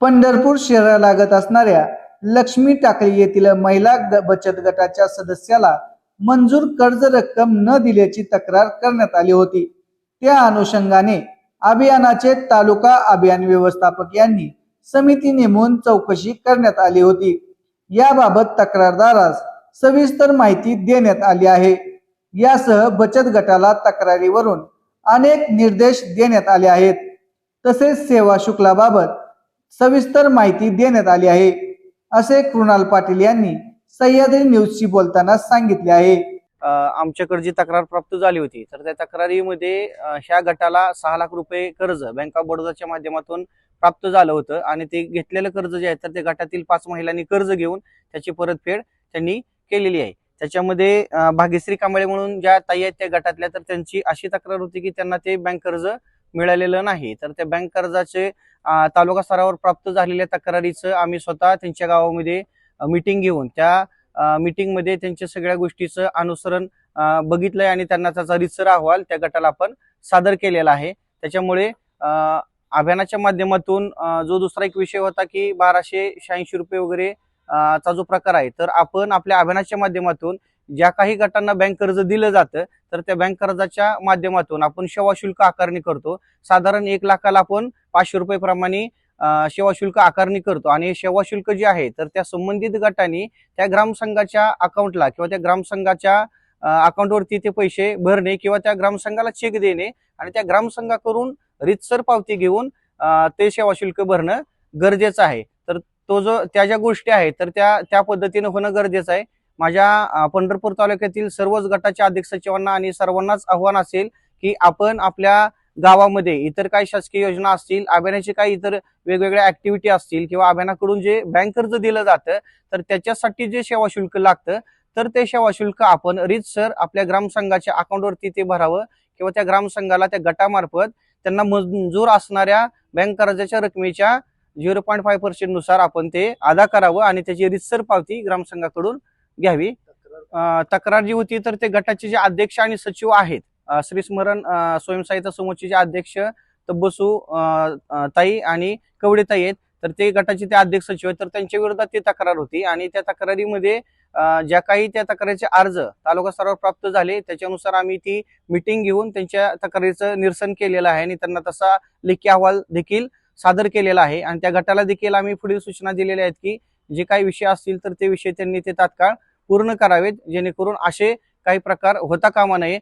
पंढरपूर शहरालागत असणाऱ्या लक्ष्मी टाकळी येथील महिला ग- बचत गटाच्या सदस्याला मंजूर कर्ज रक्कम न दिल्याची तक्रार करण्यात आली होती. त्या अनुषंगाने अभियानाचे तालुका अभियान व्यवस्थापक यांनी समिती नेमून चौकशी करण्यात आली होती. याबाबत तक्रारदारास सविस्तर माहिती देण्यात आली आहे. यासह बचत गटाला तक्रारीवरून अनेक निर्देश देण्यात आले आहेत. तसेच सेवा शुल्काबाबत सविस्तर माहिती देण्यात आली आहे असे कृणाल पाटील यांनी सह्याद्री न्यूजशी बोलताना सांगितले आहे. आमच्याकडे जी तक्रार प्राप्त झाली होती तर त्या तक्रारीमध्ये ह्या गटाला सहा लाख रुपये कर्ज बँक ऑफ बडोदाच्या माध्यमातून प्राप्त झालं होतं आणि ते घेतलेलं कर्ज जे आहे तर ते गटातील पाच महिलांनी कर्ज घेऊन त्याची परतफेड त्यांनी केलेली आहे. त्याच्यामध्ये भाग्यश्री कांबळे म्हणून ज्या ताई आहेत त्या गटातल्या तर त्यांची अशी तक्रार होती की त्यांना ते बँक कर्ज मिळालेलं नाही. तर त्या बँक कर्जाचे तालुका स्तरावर प्राप्त झालेल्या तक्रारीचं आम्ही स्वतः त्यांच्या गावामध्ये मिटिंग घेऊन त्या मीटिंगमध्ये त्यांच्या सगळ्या गोष्टीचं अनुसरण बघितलंय आणि त्यांना त्याचा रितसर अहवाल त्या गटाला आपण सादर केलेला आहे. त्याच्यामुळे अभियानाच्या माध्यमातून जो दुसरा एक विषय होता की बाराशे शहाऐंशी रुपये वगैरे चा जो प्रकार आहे तर आपण आपल्या अभियानाच्या माध्यमातून ज्या काही गटांना बँक कर्ज दिलं जातं तर त्या बँक कर्जाच्या माध्यमातून आपण सेवा शुल्क आकारणी करतो. साधारण एक लाखाला आपण पाचशे रुपये प्रमाणे सेवा शुल्क आकारणी करतो. आणि हे सेवा शुल्क जे आहे तर त्या संबंधित गटाने त्या ग्रामसंघाच्या अकाउंटला किंवा त्या ग्रामसंघाच्या अकाउंटवरती ते पैसे भरणे किंवा त्या ग्रामसंघाला चेक देणे आणि त्या ग्रामसंघाकडून रितसर पावती घेऊन ते सेवा शुल्क भरणं गरजेचं आहे. तर तो जो त्या ज्या गोष्टी आहेत तर त्या त्या पद्धतीनं होणं गरजेचं आहे. माझ्या पंढरपूर तालुक्यातील सर्वच गटाच्या अध्यक्ष सचिवांना आणि सर्वांनाच आव्हान असेल की आपण आपल्या गावामध्ये इतर काही शासकीय योजना असतील अभियानाचे काही इतर वेगवेगळ्या ऍक्टिव्हिटी असतील किंवा अभियानाकडून जे बँक कर्ज दिलं जातं तर त्याच्यासाठी जे सेवा शुल्क लागतं तर ते सेवा शुल्क आपण रीतसर आपल्या ग्रामसंघाच्या अकाउंटवरती ते भरावं किंवा त्या ग्रामसंघाला त्या गटामार्फत त्यांना मंजूर असणाऱ्या बँक कर्जाच्या रकमेच्या झिरो पॉईंट फाय पर्सेंटनुसार आपण ते अदा करावं आणि त्याची रितसर पावती ग्रामसंघाकडून घ्यावी. तक्रार जी होती तर ते गटाचे जे अध्यक्ष आणि सचिव आहेत श्री स्मरण स्वयंसहायता समूहचे जे अध्यक्ष तब्बसू ताई आणि कवडे ताई आहेत तर ते गटाचे ते अध्यक्ष सचिव आहेत तर त्यांच्या विरोधात ती तक्रार होती आणि त्या तक्रारीमध्ये ज्या काही त्या तक्रारीचे अर्ज तालुका स्तरावर प्राप्त झाले त्याच्यानुसार आम्ही ती मिटिंग घेऊन त्यांच्या तक्रारीचं निरसन केलेलं आहे आणि त्यांना तसा लेखी अहवाल देखील सादर केलेला आहे. आणि त्या गटाला देखील आम्ही पुढील सूचना दिलेल्या आहेत की जे काही विषय असतील तर ते विषय त्यांनी ते तात्काळ पूर्ण करावेत जेणेकरून असे काही प्रकार होता कामा नये.